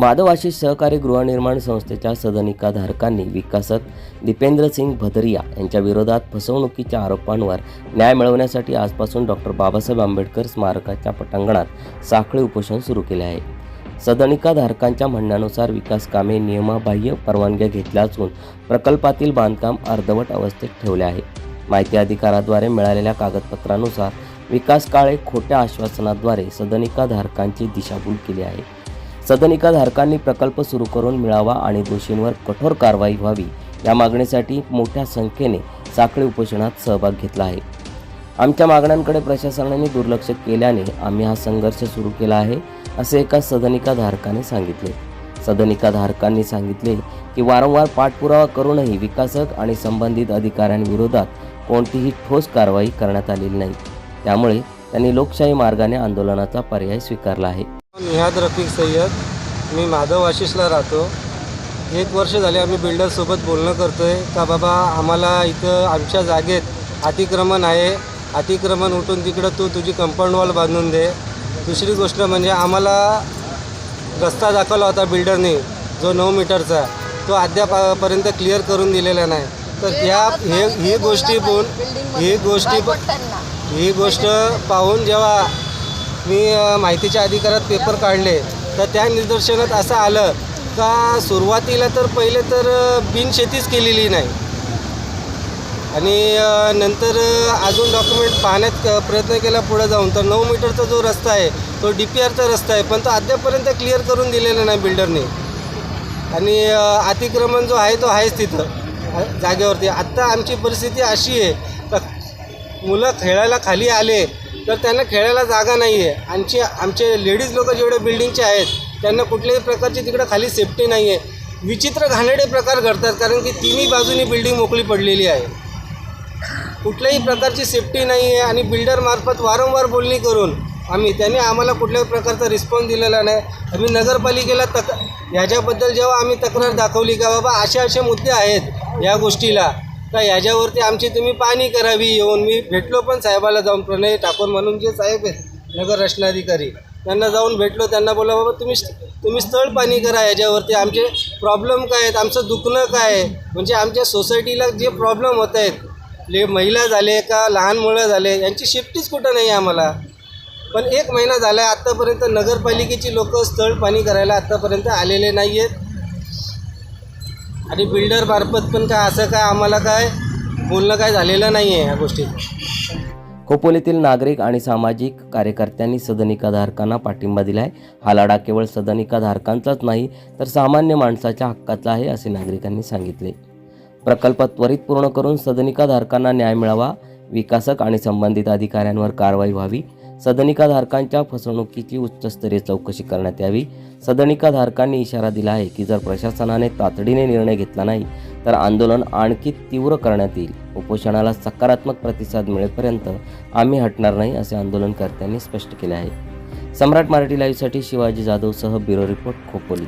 माधव आशिष सहकारी गृहनिर्माण संस्थेच्या सदनिकाधारकांनी विकासक दीपेंद्रसिंग भदरिया यांच्या विरोधात फसवणुकीच्या आरोपांवर न्याय मिळवण्यासाठी आजपासून डॉक्टर बाबासाहेब आंबेडकर स्मारकाच्या पटांगणात साखळी उपोषण सुरू केले आहे. सदनिकाधारकांच्या म्हणण्यानुसार विकास कामे नियमाबाह्य परवानग्या घेतल्या असून प्रकल्पातील बांधकाम अर्धवट अवस्थेत ठेवले आहे. माहिती अधिकाराद्वारे मिळालेल्या कागदपत्रानुसार विकास काळे खोट्या आश्वासनाद्वारे सदनिकाधारकांची दिशाभूल केली आहे. सदनिकाधारकांनी प्रकल्प सुरू करून मिळावा आणि दोषींवर कठोर कारवाई व्हावी. या मागणीसाठी मोठ्या संख्येने साखळी उपोषणात सहभाग घेतला आहे. आमच्या मागण्यांकडे प्रशासनाने दुर्लक्ष केल्याने आम्ही हा संघर्ष सुरू केला आहे असे एका सदनिकाधारकाने सांगितले. सदनिकाधारकांनी सांगितले की वारंवार पाठपुरावा करूनही विकासक आणि संबंधित अधिकाऱ्यांविरोधात कोणतीही ठोस कारवाई करण्यात आलेली नाही. त्यामुळे त्यांनी लोकशाही मार्गाने आंदोलनाचा पर्याय स्वीकारला आहे. निहाद रफिक सय्यद. मी माधव आशिषला राहतो. एक वर्ष झाले आम्ही बिल्डरसोबत बोलणं करतो आहे का बाबा आम्हाला इथं आमच्या जागेत अतिक्रमण आहे. अतिक्रमण उठून तिकडं तू तुझी कंपाऊंड वॉल बांधून दे. दुसरी गोष्ट म्हणजे आम्हाला रस्ता दाखवला होता बिल्डरने जो नऊ मीटरचा. तो अद्यापर्यंत क्लिअर करून दिलेला नाही. तर त्या हे ही गोष्टी पाहून ही गोष्टी ही गोष्ट पाहून जेव्हा मी माहितीच्या अधिकारात पेपर काढले. तर त्या निदर्शनात असं आलं का सुरुवातीला तर पहिले तर बिनशेतीच केलेली नाही. आणि नंतर अजून डॉक्युमेंट पाहण्यात प्रयत्न केला पुढे जाऊन. तर नऊ मीटरचा जो रस्ता आहे तो डी पी आरचा रस्ता आहे पण तो अद्यापपर्यंत क्लिअर करून दिलेला नाही बिल्डरने आणि अतिक्रमण जो आहे तो आहेच तिथं जागेवरती. आत्ता आमची परिस्थिती अशी आहे का मुलं खेळायला खाली आले तर त्यांना खेळायला जागा नाही आहे आमचे आमचे लेडीज लोक जेवढे बिल्डिंगचे आहेत त्यांना कुठल्याही प्रकारची तिकडं खाली सेफ्टी नाही आहे विचित्र घाणेरडे प्रकार घडतात कारण की तिन्ही बाजूनी बिल्डिंग मोकळी पडलेली आहे. कुठल्याही प्रकारची सेफ्टी नाही आहे आणि बिल्डरमार्फत वारंवार बोलणी करून आम्ही त्याने आम्हाला कुठल्याही प्रकारचा रिस्पॉन्स दिलेला नाही. आम्ही नगरपालिकेला तक ह्याच्याबद्दल जेव्हा आम्ही तक्रार दाखवली का बाबा असे असे मुद्दे आहेत या गोष्टीला तर ह्याच्यावरती आमची तुम्ही पाणी करावी येऊन मी भेटलो पण साहेबाला जाऊन प्रणय ठाकूर म्हणून जे साहेब आहेत नगर रचनाधिकारी त्यांना जाऊन भेटलो त्यांना बोला बाबा तुम्ही तुम्ही स्थळ पाणी करा याच्यावरती आमचे प्रॉब्लेम काय आहेत आमचं दुखणं काय आहे? म्हणजे आमच्या सोसायटीला जे प्रॉब्लेम होत आहेत ले महिला झाले का लहान मुलं झाले यांची शिफ्टीच कुठं नाही आम्हाला. पण एक महिना झाला आहे आत्तापर्यंत नगरपालिकेची लोकं स्थळ पाणी करायला आत्तापर्यंत आलेले नाही आहेत आणि बिल्डर मार्फत पण काय असं काय आम्हाला काय बोलणं काय झालेलं नाही आहे ह्या गोष्टीत खोपोलीतील नागरिक आणि सामाजिक कार्यकर्त्यांनी सदनिकाधारकांना पाठिंबा दिलाय. हा लढा केवळ सदनिकाधारकांचाच नाही तर सामान्य माणसाच्या हक्काचा आहे असे नागरिकांनी सांगितले. प्रकल्प त्वरित पूर्ण करून सदनिकाधारकांना न्याय मिळावा विकासक आणि संबंधित अधिकाऱ्यांवर कारवाई व्हावी सदनिकाधारकांच्या फसवणुकीची उच्चस्तरीय चौकशी करण्यात यावी. सदनिकाधारकांनी इशारा दिला आहे की जर प्रशासनाने तातडीने निर्णय घेतला नाही तर आंदोलन आणखी तीव्र करण्यात येईल. उपोषणाला सकारात्मक प्रतिसाद मिळेपर्यंत आम्ही हटणार नाही असे आंदोलनकर्त्यांनी स्पष्ट केले आहे. सम्राट मराठी लाईव्हसाठी शिवाजी जाधवसह ब्युरो रिपोर्ट खोपोली.